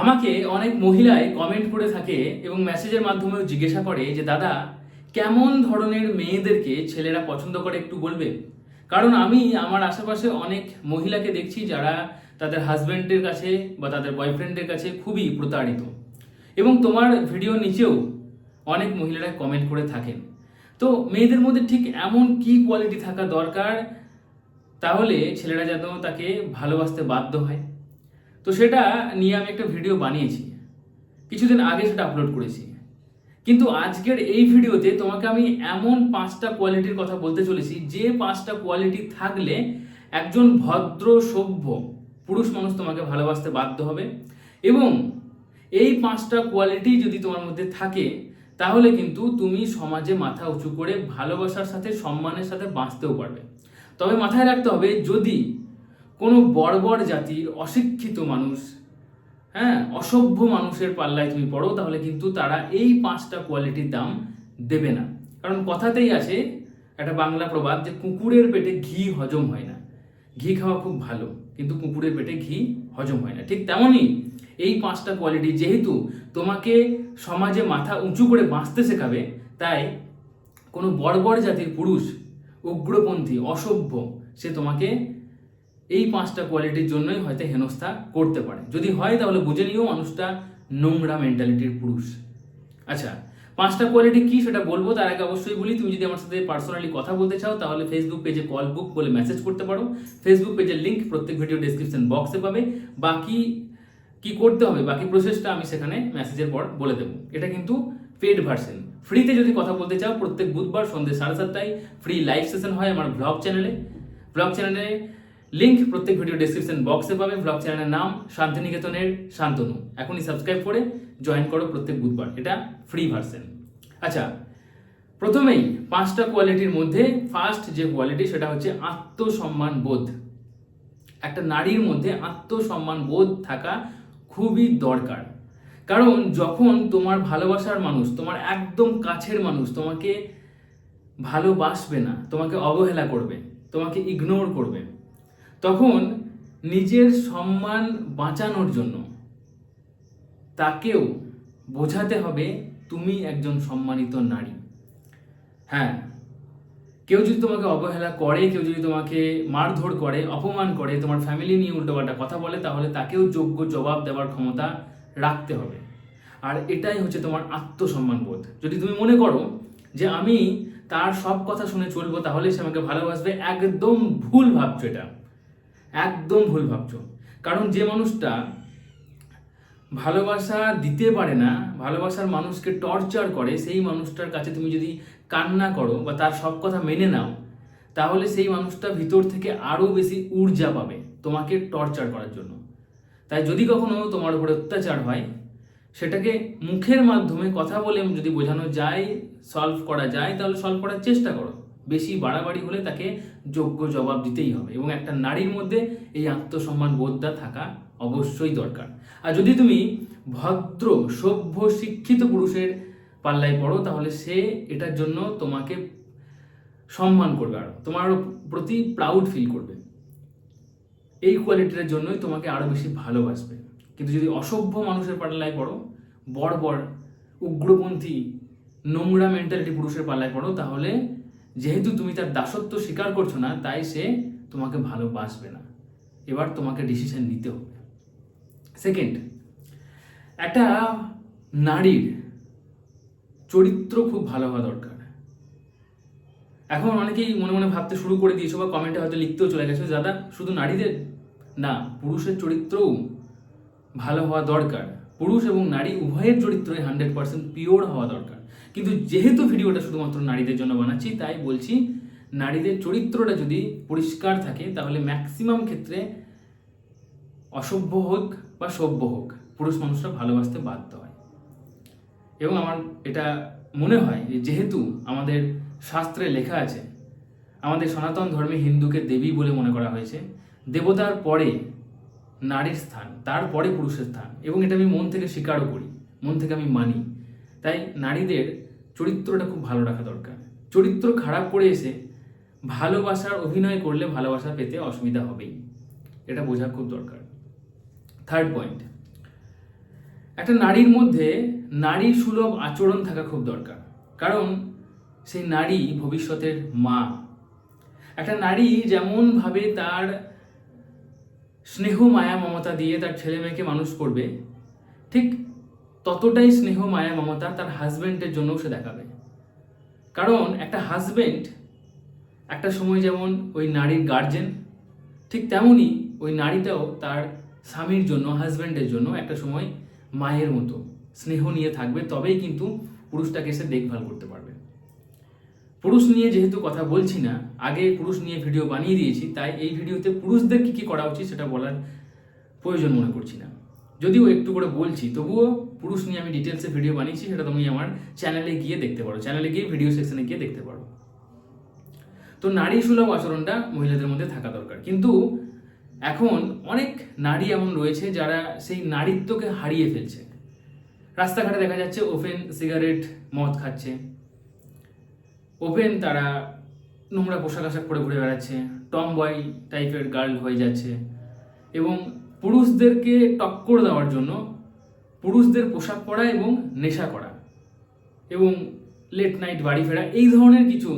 আমাকে অনেক মহিলাই কমেন্ট করে থাকে এবং মেসেজের মাধ্যমেও জিজ্ঞাসা করে যে, দাদা, কেমন ধরনের মেয়েদেরকে ছেলেরা পছন্দ করে একটু বলবে? কারণ আমি আমার আশেপাশে অনেক মহিলাকে দেখছি যারা তাদের হাজব্যান্ডের কাছে বা তাদের বয়ফ্রেন্ডের কাছে খুবই প্রতারিত। এবং তোমার ভিডিও নিচেও অনেক মহিলারা কমেন্ট করে থাকেন। তো মেয়েদের মধ্যে ঠিক এমন কি কোয়ালিটি থাকা দরকার? তাহলে ছেলেরা যেন তাকে ভালোবাসতে বাধ্য হয়। তো সেটা নিয়ে আমি একটা ভিডিও বানিয়েছি। কিছুদিন আগে সেটা আপলোড করেছি। কিন্তু আজকের এই ভিডিওতে তোমাকে আমি এমন পাঁচটা কোয়ালিটির কথা বলতে চলেছি, যে পাঁচটা কোয়ালিটি থাকলে একজন ভদ্র, সভ্য পুরুষ মানুষ তোমাকে ভালোবাসতে বাধ্য হবে। এবং এই পাঁচটা কোয়ালিটি যদি তোমার মধ্যে থাকে, তাহলে কিন্তু তুমি সমাজে মাথা উঁচু করে ভালোবাসার সাথে, সম্মানের সাথে বাঁচতেও পারবে। তবে মাথায় রাখতে হবে, যদি কোনো বর্বর জাতির অশিক্ষিত মানুষ হ্যাঁ অসভ্য মানুষের পাল্লায় তুমি পড়ো, তাহলে কিন্তু তারা এই পাঁচটা কোয়ালিটির দাম দেবে না। কারণ কথাতেই আছে একটা বাংলা প্রবাদ যে কুকুরের পেটে ঘি হজম হয় না। ঘি খাওয়া খুব ভালো, কিন্তু কুকুরের পেটে ঘি হজম হয় না। ঠিক তেমনই এই পাঁচটা কোয়ালিটি যেহেতু তোমাকে সমাজে মাথা উঁচু করে বাঁচতে শেখাবে, তাই কোনো বর্বর জাতির পুরুষ, উগ্রপন্থী, অসভ্য, সে তোমাকে এই পাঁচটা কোয়ালিটির জন্যই হয়তো হেনস্থা করতে পারে। যদি হয় তাহলে বুঝে নিও মানুষটা নোংরা মেন্টালিটির পুরুষ। আচ্ছা পাঁচটা কোয়ালিটি কি সেটা বলব? তার আগে অবশ্যই বলি, তুমি যদি আমার সাথে পার্সোনালি কথা বলতে চাও, তাহলে ফেসবুক পেজে কল বুক বলে মেসেজ করতে পারো। ফেসবুক পেজের লিঙ্ক প্রত্যেক ভিডিও ডেসক্রিপশন বক্সে পাবে। বাকি কি করতে হবে, বাকি প্রসেসটা আমি সেখানে মেসেজের পর বলে দেবো। এটা কিন্তু পেড ভার্সন ফ্রিতে যদি কথা বলতে চাও, প্রত্যেক বুধবার সন্ধ্যে সাড়ে সাতটায় ফ্রি লাইভ সেশন হয় আমার ব্লগ চ্যানেলে ব্লগ চ্যানেলে লিংক প্রত্যেক ভিডিও ডেসক্রিপশন বক্সে পাবে ব্লগ চ্যানেলের নাম শান্তিনিকেতনের শান্তনু। এখনই সাবস্ক্রাইব করে জয়েন করো প্রত্যেক বুধবার। এটা ফ্রি ভার্সন আচ্ছা প্রথমেই পাঁচটা কোয়ালিটির মধ্যে ফার্স্ট যে কোয়ালিটি সেটা হচ্ছে আত্মসম্মান বোধ। একটা নারীর মধ্যে আত্মসম্মান বোধ থাকা খুবই দরকার। কারণ যখন তোমার ভালোবাসার মানুষ, তোমার একদম কাছের মানুষ তোমাকে ভালোবাসবে না, তোমাকে অবহেলা করবে, তোমাকে ইগনোর করবে তখন নিজের সম্মান বাঁচানোর জন্য তাকেও বোঝাতে হবে তুমি একজন সম্মানিত নারী। হ্যাঁ কেউ যদি তোমাকে অবহেলা করে, কেউ যদি তোমাকে মারধর করে, অপমান করে, তোমার ফ্যামিলি নিয়ে উল্টোপাল্টা কথা বলে, তাহলে তাকেও যোগ্য জবাব দেওয়ার ক্ষমতা রাখতে হবে। আর এটাই হচ্ছে তোমার আত্মসম্মান বোধ। যদি তুমি মনে করো যে আমি তার সব কথা শুনে চলবো, তাহলে সে আমাকে ভালোবাসবে, একদম ভুল ভাবছ এটা। একদম ভুল ভাবছ। কারণ যে মানুষটা ভালোবাসা দিতে পারে না, ভালোবাসার মানুষকে টর্চার করে, সেই মানুষটার কাছে তুমি যদি কান্না করো বা তার সব কথা মেনে নাও, তাহলে সেই মানুষটা ভিতর থেকে আরও বেশি ঊর্জা পাবে তোমাকে টর্চার করার জন্য। তাই যদি কখনো তোমার উপরে অত্যাচার হয়, সেটাকে মুখের মাধ্যমে কথা বলে যদি বোঝানো যায় সলভ করা যায়, তাহলে সলভ করার চেষ্টা করো। বেশি বাড়াবাড়ি হলে তাকে যোগ্য জবাব দিতেই হবে এবং একটা নারীর মধ্যে এই আত্মসম্মান বোধটা থাকা অবশ্যই দরকার। আর যদি তুমি ভদ্র, সভ্য, শিক্ষিত পুরুষের পাল্লায় পড়ো, তাহলে সে এটার জন্য তোমাকে সম্মান করবে আরও, তোমার প্রতি প্রাউড ফিল করবে। এই কোয়ালিটির জন্যই তোমাকে আরও বেশি ভালোবাসবে। কিন্তু যদি অসভ্য মানুষের পাল্লায় পড়ো বড় উগ্রপন্থী, নোংরা মেন্টালিটি পুরুষের পাল্লায় পড়ো, তাহলে যেহেতু তুমি তার দাসত্ব স্বীকার করছ না, তাই সে তোমাকে ভালোবাসবে না। এবার তোমাকে ডিসিশন নিতে হবে। সেকেন্ড একটা নারীর চরিত্র খুব ভালো হওয়া দরকার। এখন অনেকেই মনে মনে ভাবতে শুরু করে দিয়েছ বা কমেন্টে হয়তো লিখতেও চলে গেছে দাদা, শুধু নারীদের না, পুরুষের চরিত্রও ভালো হওয়া দরকার। পুরুষ এবং নারী উভয়ের চরিত্রই হান্ড্রেড পার্সেন্ট পিওর হওয়া দরকার। কিন্তু যেহেতু ভিডিওটা শুধুমাত্র নারীদের জন্য বানাচ্ছি, তাই বলছি নারীদের চরিত্রটা যদি পরিষ্কার থাকে, তাহলে ম্যাক্সিমাম ক্ষেত্রে অসভ্য হোক বা সভ্য হোক, পুরুষ মানুষরা ভালোবাসতে বাধ্য হয়। এবং আমার এটা মনে হয় যেহেতু আমাদের শাস্ত্রে লেখা আছে, আমাদের সনাতন ধর্মে হিন্দুকে দেবী বলে মনে করা হয়েছে, দেবতার পরে নারীর স্থান, তারপরে পুরুষের স্থান, এবং এটা আমি মন থেকে স্বীকারও করি, মন থেকে আমি মানি। তাই নারীদের চরিত্রটা খুব ভালো রাখা দরকার। চরিত্র খারাপ করে এসে ভালোবাসার অভিনয় করলে ভালোবাসা পেতে অসুবিধা হবেই। এটা বোঝা খুব দরকার। থার্ড পয়েন্ট একটা নারীর মধ্যে নারী সুলভ আচরণ থাকা খুব দরকার। কারণ সেই নারী ভবিষ্যতের মা। একটা নারী যেমনভাবে তার স্নেহ মায়া মমতা দিয়ে তার ছেলে মেয়েকে মানুষ করবে, ঠিক ততটাই স্নেহ মায়া মমতা তার হাজবেন্ডের জন্যও সে দেখাবে। কারণ একটা হাজবেন্ড একটা সময় যেমন ওই নারীর গার্জেন ঠিক তেমনই ওই নারীটাও তার স্বামীর জন্য হাজব্যান্ডের জন্য একটা সময় মায়ের মতো স্নেহ নিয়ে থাকবে, তবেই কিন্তু পুরুষটাকে এসে দেখভাল করতে পারবে। পুরুষ নিয়ে যেহেতু কথা বলছি না, আগে পুরুষ নিয়ে ভিডিও বানিয়ে দিয়েছি, তাই এই ভিডিওতে পুরুষদের কি কি করা উচিত সেটা বলার প্রয়োজন মনে করছি না। যদিও একটু করে বলছি, তবুও পুরুষ নিয়ে আমি ডিটেলসে ভিডিও বানিয়েছি, সেটা তুমি আমার চ্যানেলে গিয়ে দেখতে পারো। চ্যানেলে গিয়ে ভিডিও সেকশনে গিয়ে দেখতে পারো। তো নারী সুলভ আচরণটা মহিলাদের মধ্যে থাকা দরকার। কিন্তু এখন অনেক নারী এমন রয়েছে যারা সেই নারীত্বকে হারিয়ে ফেলছে। রাস্তাঘাটে দেখা যাচ্ছে ওপেন সিগারেট মদ খাচ্ছে। ওপেন তারা নোংরা পোশাক আশাক পরে ঘুরে বেড়াচ্ছে টম বয় টাইপের গার্ল হয়ে যাচ্ছে। এবং পুরুষদেরকে টক্কর দেওয়ার জন্য পুরুষদের পোশাক পরা এবং নেশা করা এবং লেট নাইট বাড়ি ফেরা, এই ধরনের কিছু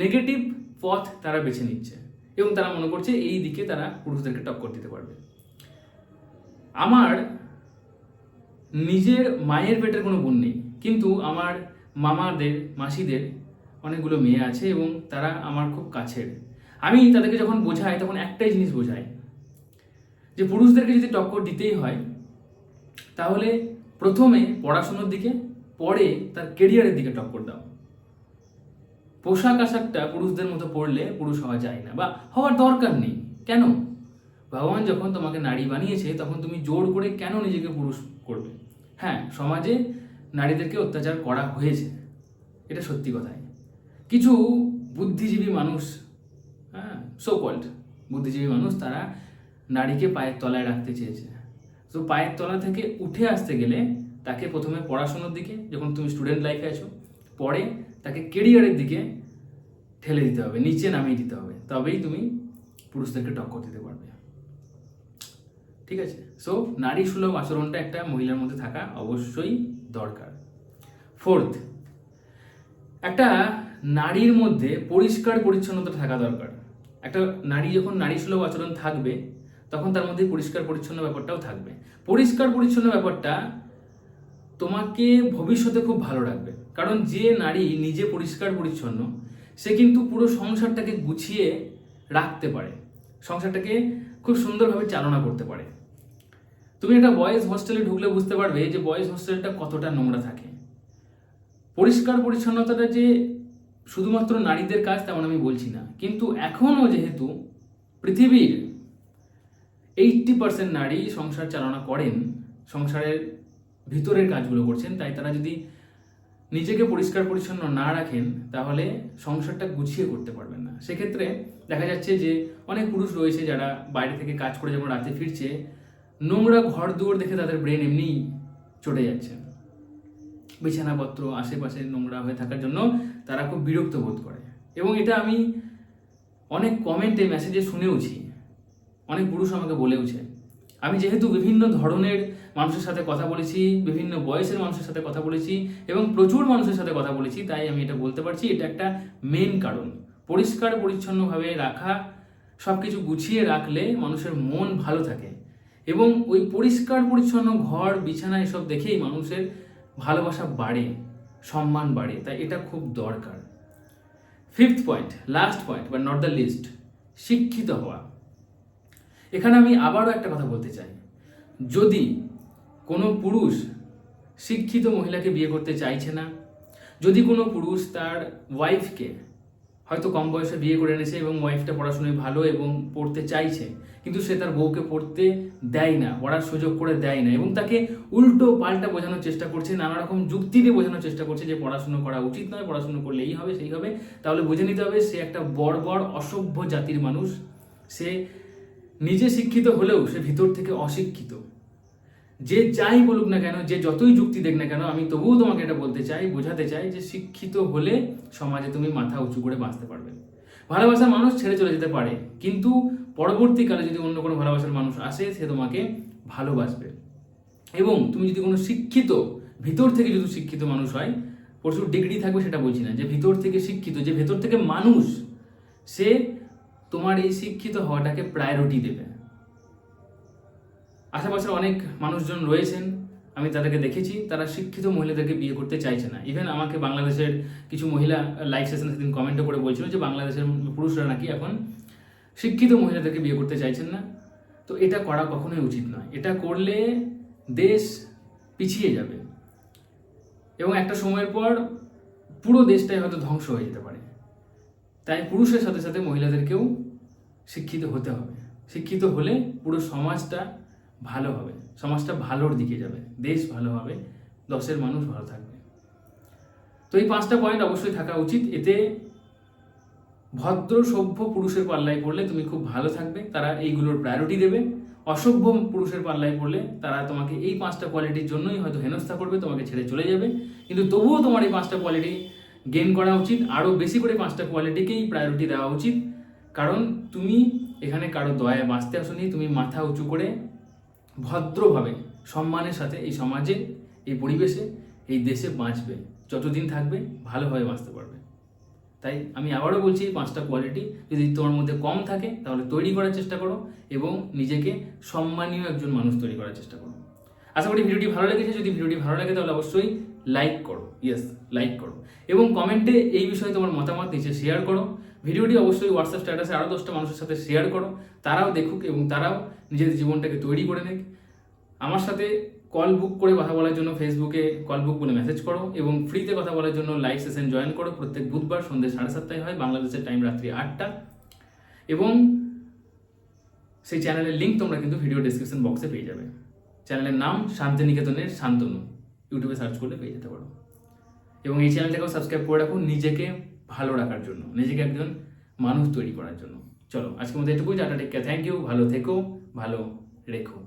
নেগেটিভ পথ তারা বেছে নিচ্ছে এবং তারা মনে করছে এই দিকে তারা পুরুষদেরকে টক্কর দিতে পারবে। আমার নিজের মায়ের পেটের কোনো বোন নেই, কিন্তু আমার মামাদের, মাসিদের অনেকগুলো মেয়ে আছে এবং তারা আমার খুব কাছের। আমি তাদেরকে যখন বোঝাই, তখন একটাই জিনিস বোঝাই যে পুরুষদেরকে যদি টক্কর দিতেই হয় তাহলে প্রথমে পড়াশুনোর দিকে, পরে তার কেরিয়ারের দিকে টক্কর দাও। পোশাক আশাকটা পুরুষদের মতো পড়লে পুরুষ হওয়া যায় না, বা হওয়ার দরকার নেই। কেন? ভগবান যখন তোমাকে নারী বানিয়েছে, তখন তুমি জোর করে কেন নিজেকে পুরুষ করবে? হ্যাঁ সমাজে নারীদেরকে অত্যাচার করা হয়েছে। এটা সত্যি কথাই। কিছু বুদ্ধিজীবী মানুষ হ্যাঁ সো কল্ড বুদ্ধিজীবী মানুষ তারা নারীকে পায়ের তলায় রাখতে চেয়েছে। তো পায়ের তলা থেকে উঠে আসতে গেলে তাকে প্রথমে পড়াশোনার দিকে, যখন তুমি স্টুডেন্ট লাইফে আছো, পরে তাকে কেরিয়ারের দিকে ঠেলে দিতে হবে, নিচে নামিয়ে দিতে হবে। তবেই তুমি পুরুষদেরকে টক্কর দিতে পারবে। ঠিক আছে? সো নারী সুলভ আচরণটা একটা মহিলার মধ্যে থাকা অবশ্যই দরকার। ফোর্থ একটা নারীর মধ্যে পরিষ্কার পরিচ্ছন্নতা থাকা দরকার। একটা নারী যখন নারী সুলভ আচরণ থাকবে তখন তার মধ্যে পরিষ্কার পরিচ্ছন্ন ব্যাপারটাও থাকবে। পরিষ্কার পরিচ্ছন্ন ব্যাপারটা তোমাকে ভবিষ্যতে খুব ভালো রাখবে। কারণ যে নারী নিজে পরিষ্কার পরিচ্ছন্ন, সে কিন্তু পুরো সংসারটাকে গুছিয়ে রাখতে পারে। সংসারটাকে খুব সুন্দরভাবে চালনা করতে পারে। তুমি একটা বয়েজ হোস্টেলে ঢুকলে বুঝতে পারবে যে বয়েজ হোস্টেলটা কতটা নোংরা থাকে। পরিষ্কার পরিচ্ছন্নতাটা যে শুধুমাত্র নারীদের কাজ, তেমন আমি বলছি না। কিন্তু এখনও যেহেতু পৃথিবীর এইটটি পার্সেন্ট নারী সংসার চালনা করেন, সংসারের ভিতরের কাজগুলো করছেন, তাই তারা যদি নিজেকে পরিষ্কার পরিচ্ছন্ন না রাখেন, তাহলে সংসারটা গুছিয়ে করতে পারবেন না। সেক্ষেত্রে দেখা যাচ্ছে যে অনেক পুরুষ রয়েছে যারা বাইরে থেকে কাজ করে যখন রাতে ফিরছে, নোংরা ঘর দুয়ার দেখে তাদের ব্রেন এমনিই চটে যাচ্ছে। বিছানাপত্র, আশেপাশে নোংরা হয়ে থাকার জন্য তারা খুব বিরক্ত বোধ করে। এবং এটা আমি অনেক কমেন্টে মেসেজে শুনেওছি। অনেক পুরুষ আমাকে বলেওছে আমি যেহেতু বিভিন্ন ধরনের মানুষের সাথে কথা বলেছি, বিভিন্ন বয়সের মানুষের সাথে কথা বলেছি এবং প্রচুর মানুষের সাথে কথা বলেছি, তাই আমি এটা বলতে পারছি, এটা একটা মেন কারণ। পরিষ্কার, পরিচ্ছন্নভাবে রাখা সব কিছু গুছিয়ে রাখলে মানুষের মন ভালো থাকে। এবং ওই পরিষ্কার, পরিচ্ছন্ন ঘর, বিছানা এসব দেখেই মানুষের ভালোবাসা বাড়ে, সম্মান বাড়ে, তাই এটা খুব দরকার। ফিফথ পয়েন্ট লাস্ট পয়েন্ট বা নট দ্য লিস্ট শিক্ষিত হওয়া। এখানে আমি আবারও একটা কথা বলতে চাই। যদি কোনো পুরুষ শিক্ষিত মহিলাকে বিয়ে করতে চাইছে না, যদি কোনো পুরুষ তার ওয়াইফকে হয়তো কম বয়সে বিয়ে করে এনেছে এবং ওয়াইফটা পড়াশোনায় ভালো এবং পড়তে চাইছে, কিন্তু সে তার বউকে পড়তে দেয় না, পড়ার সুযোগ করে দেয় না এবং তাকে উল্টো পাল্টা বোঝানোর চেষ্টা করছে, নানা রকম যুক্তি দিয়ে বোঝানোর চেষ্টা করছে যে পড়াশুনো করা উচিত নয়, পড়াশুনো করলে এই হবে, সেই হবে, তাহলে বুঝে নিতে হবে সে একটা বর্বর অসভ্য জাতির মানুষ, সে নিজে শিক্ষিত হলেও সে ভিতর থেকে অশিক্ষিত। যে যাই বলুক না কেন, যে যতই যুক্তি দেখ না কেন, আমি তবুও তোমাকে এটা বলতে চাই, বোঝাতে চাই যে শিক্ষিত হলে সমাজে তুমি মাথা উঁচু করে বাঁচতে পারবে। ভালোবাসার মানুষ ছেড়ে চলে যেতে পারে, কিন্তু পরবর্তীকালে যদি অন্য কোনো ভালোবাসার মানুষ আসে, সে তোমাকে ভালোবাসবে। এবং তুমি যদি কোনো শিক্ষিত, ভিতর থেকে যদি শিক্ষিত মানুষ হয়, প্রচুর ডিগ্রি থাকবে সেটা বলছি না, যে ভিতর থেকে শিক্ষিত, যে ভেতর থেকে মানুষ, সে তোমার এই শিক্ষিত হওয়াটাকে প্রায়োরিটি দেবে। আশেপাশে অনেক মানুষজন রয়েছেন, আমি তাদেরকে দেখেছি, তারা শিক্ষিত মহিলাদেরকে বিয়ে করতে চাইছে না। ইভেন আমাকে বাংলাদেশের কিছু মহিলা লাইভ সেশন সেদিন কমেন্টও করে বলছিল যে, বাংলাদেশের পুরুষরা নাকি এখন শিক্ষিত মহিলাদেরকে বিয়ে করতে চাইছেন না। তো এটা করা কখনোই উচিত নয়। এটা করলে দেশ পিছিয়ে যাবে। এবং একটা সময়ের পর পুরো দেশটাই হয়তো ধ্বংস হয়ে যেতে পারে। তাই পুরুষের সাথে সাথে মহিলাদেরকেও শিক্ষিত হতে হবে। শিক্ষিত হলে পুরো সমাজটা ভালো হবে। সমাজটা ভালোর দিকে যাবে। দেশ ভালো হবে। দশের মানুষ ভালো থাকবে। তো এই পাঁচটা পয়েন্ট অবশ্যই থাকা উচিত। এতে ভদ্র, সভ্য পুরুষের পাল্লায় পড়লে তুমি খুব ভালো থাকবে। তারা এইগুলোর প্রায়োরিটি দেবে। অসভ্য পুরুষের পাল্লায় পড়লে তারা তোমাকে এই পাঁচটা কোয়ালিটির জন্যই হয়তো হেনস্থা করবে, তোমাকে ছেড়ে চলে যাবে। কিন্তু তবুও তোমার এই পাঁচটা কোয়ালিটি গেন করা উচিত। আরও বেশি করে পাঁচটা কোয়ালিটিকেই প্রায়োরিটি দেওয়া উচিত। কারণ তুমি এখানে কারও দয়ায় বাঁচতে আসনি, তুমি মাথা উঁচু করে ভদ্রভাবে সম্মানের সাথে এই সমাজে, এই পরিবেশে, এই দেশে বাঁচবে। যতদিন থাকবে, ভালোভাবে বাঁচতে পারবে। তাই আমি আবারও বলছি, এই পাঁচটা কোয়ালিটি যদি তোমার মধ্যে কম থাকে, তাহলে তৈরি করার চেষ্টা করো এবং নিজেকে সম্মানীয় একজন মানুষ তৈরি করার চেষ্টা করো। আশা করি ভিডিওটি ভালো লেগেছে। যদি ভিডিওটি ভালো লাগে, তাহলে অবশ্যই লাইক করো ইয়েস লাইক করো। এবং কমেন্টে এই বিষয়ে তোমার মতামত নিচে শেয়ার করো। ভিডিওটি অবশ্যই হোয়াটসঅ্যাপ স্ট্যাটাসে আরও দশটা মানুষের সাথে শেয়ার করো। তারাও দেখুক এবং তারাও নিজেদের জীবনটাকে তৈরি করে নেক। আমার সাথে কল বুক করে কথা বলার জন্য ফেসবুকে কল বুক বলে মেসেজ করো এবং ফ্রিতে কথা বলার জন্য লাইভ সেশন জয়েন করো। প্রত্যেক বুধবার সন্ধ্যে সাড়ে সাতটায় হয়, বাংলাদেশের টাইম রাত্রি আটটা। এবং সেই চ্যানেলের লিঙ্ক তোমরা কিন্তু ভিডিও ডিসক্রিপশন বক্সে পেয়ে যাবে। চ্যানেলের নাম শান্তিনিকেতনের শান্তনু। ইউটিউবে সার্চ করলে পেয়ে যেতে পারো। এবং এই চ্যানেলটাকেও সাবস্ক্রাইব করে রাখুন নিজেকে ভালো রাখার জন্য, নিজেকে একজন মানুষ তৈরি করার জন্য। চলো, আজকের মধ্যে এটুকুই, tata take care thank you ভালো থেকো, ভালো রেখো।